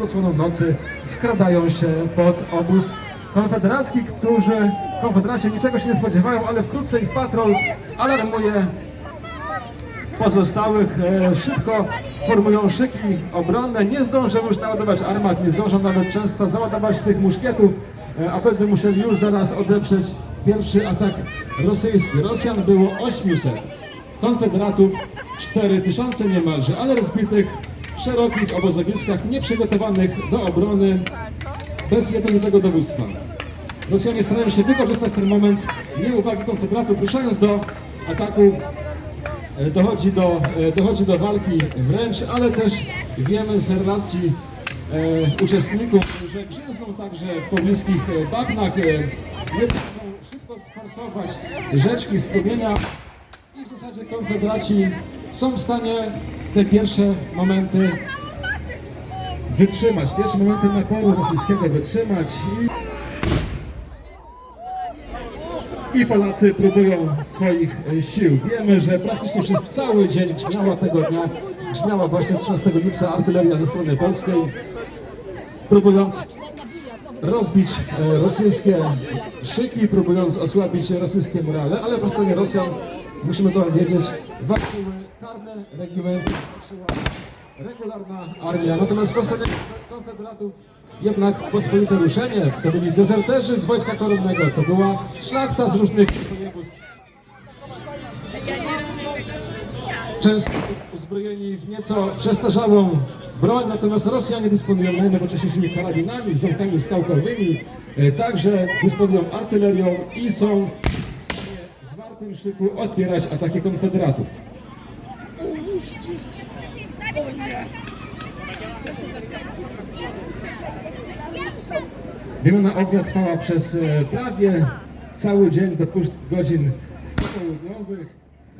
pod osłoną nocy skradają się pod obóz konfederacki, którzy konfederaci niczego się nie spodziewają, ale wkrótce ich patrol alarmuje pozostałych e, szybko formują szyki obronne, nie zdążą już naładować armat, nie zdążą nawet często załadować tych muszkietów, e, a będą musieli już zaraz odeprzeć pierwszy atak rosyjski. Rosjan było 800, konfederatów 4000 niemalże, ale rozbitych w szerokich obozowiskach, nieprzygotowanych do obrony, bez jednolitego dowództwa. Rosjanie starają się wykorzystać ten moment nieuwagi konfederatów, ruszając do ataku E, dochodzi do, e, dochodzi do walki wręcz, ale też wiemy z relacji e, uczestników, że grzęzną także w pobliskich e, bagnach, e, potrafią szybko sforsować rzeczki, strumienia i w zasadzie konfederaci są w stanie te pierwsze momenty wytrzymać, pierwsze momenty naporu rosyjskiego wytrzymać i Polacy próbują swoich e, sił. Wiemy, że praktycznie przez cały dzień grzmiała tego dnia, grzmiała właśnie 13 lipca artyleria ze strony polskiej, próbując rozbić e, rosyjskie szyki, próbując osłabić rosyjskie morale, ale po stronie Rosjan, musimy to wiedzieć, walczyły karne regimenty, walczyła regularna armia, natomiast po stronie konfederatów jednak pospolite ruszenie, to byli dezerterzy z wojska koronnego, to była szlachta z różnych. Często uzbrojeni w nieco przestarzałą broń, natomiast Rosjanie dysponują najnowocześniejszymi karabinami, z zamkami skałkowymi, e, także dysponują artylerią i są zwartym szyku odpierać ataki konfederatów. Wymiana ognia trwała przez e, prawie cały dzień do godzin popołudniowych.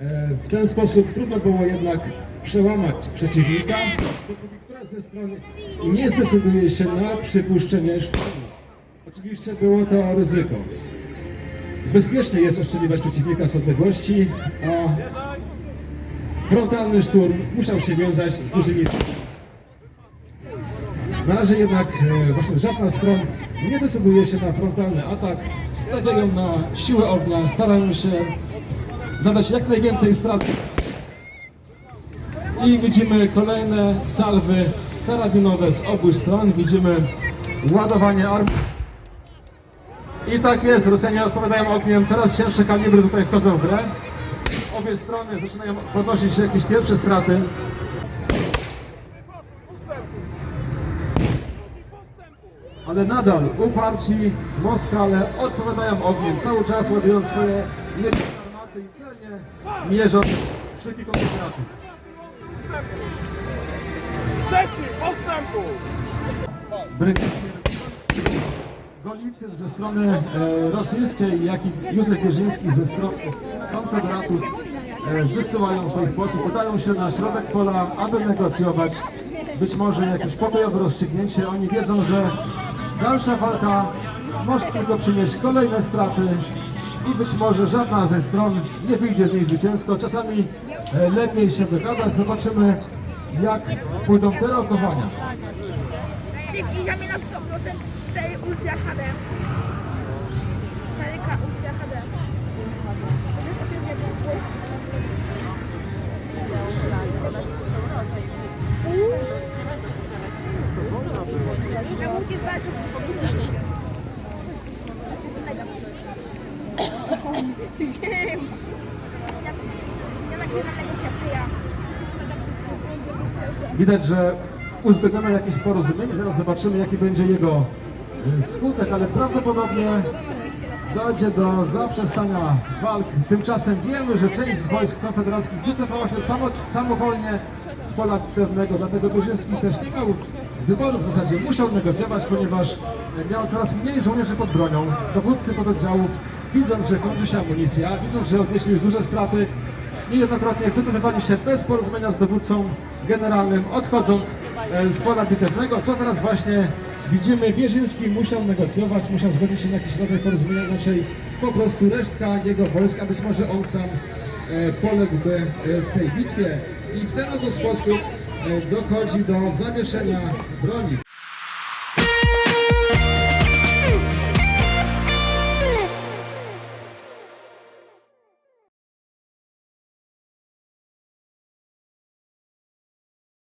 E, W ten sposób trudno było jednak przełamać przeciwnika, dopóki któraś ze nie zdecyduje się na przypuszczenie szturmu. Oczywiście było to ryzyko. Bezpiecznie jest oszczeliwać przeciwnika z odległości, a frontalny szturm musiał się wiązać z dużymi na razie jednak e, właśnie żadna stron nie decyduje się na frontalny atak. Stawiają na siłę ognia, starają się zadać jak najwięcej strat. I widzimy kolejne salwy karabinowe z obu stron. Widzimy ładowanie armii. I tak jest, Rosjanie odpowiadają ogniem, coraz cięższe kalibry tutaj wchodzą w grę. Obie strony zaczynają podnosić się jakieś pierwsze straty. ale nadal uparci Moskale odpowiadają ogniem, cały czas ładując swoje niebieskie armaty i celnie mierzą szyki konfederatów. Trzeci, postępu! Brygadier Golicyn ze strony e, rosyjskiej, jak i Józef Wierzyński ze strony konfederatów e, wysyłają swoich posłów, udają się na środek pola, aby negocjować być może jakieś pokojowe rozstrzygnięcie. Oni wiedzą, że dalsza walka może tylko przynieść kolejne straty i być może żadna ze stron nie wyjdzie z niej zwycięsko. Czasami e, lepiej się dogadać. Zobaczymy, jak pójdą te rokowania. Przybliżamy na 100% 4 Ultra HD. 4K Ultra HD. Widać, że uzgodniono jakieś porozumienie, zaraz zobaczymy jaki będzie jego y, skutek, ale prawdopodobnie dojdzie do zaprzestania walk. Tymczasem wiemy, że część z wojsk konfederackich wycofała się samo, samowolnie z pola bitewnego, dlatego Brzeziński też nie miał wyboru w zasadzie, musiał negocjować, ponieważ miał coraz mniej żołnierzy pod bronią. Dowódcy pododdziałów, widząc, że kończy się amunicja, widząc, że odnieśli już duże straty, niejednokrotnie wycofywali się bez porozumienia z dowódcą generalnym, odchodząc e, z pola bitewnego, co teraz właśnie widzimy. Wierzyński musiał negocjować, musiał zgodzić się na jakiś rodzaj porozumienia, inaczej po prostu resztka jego wojsk, a być może on sam e, poległby e, w tej bitwie. I w ten oto sposób e, dochodzi do zawieszenia broni.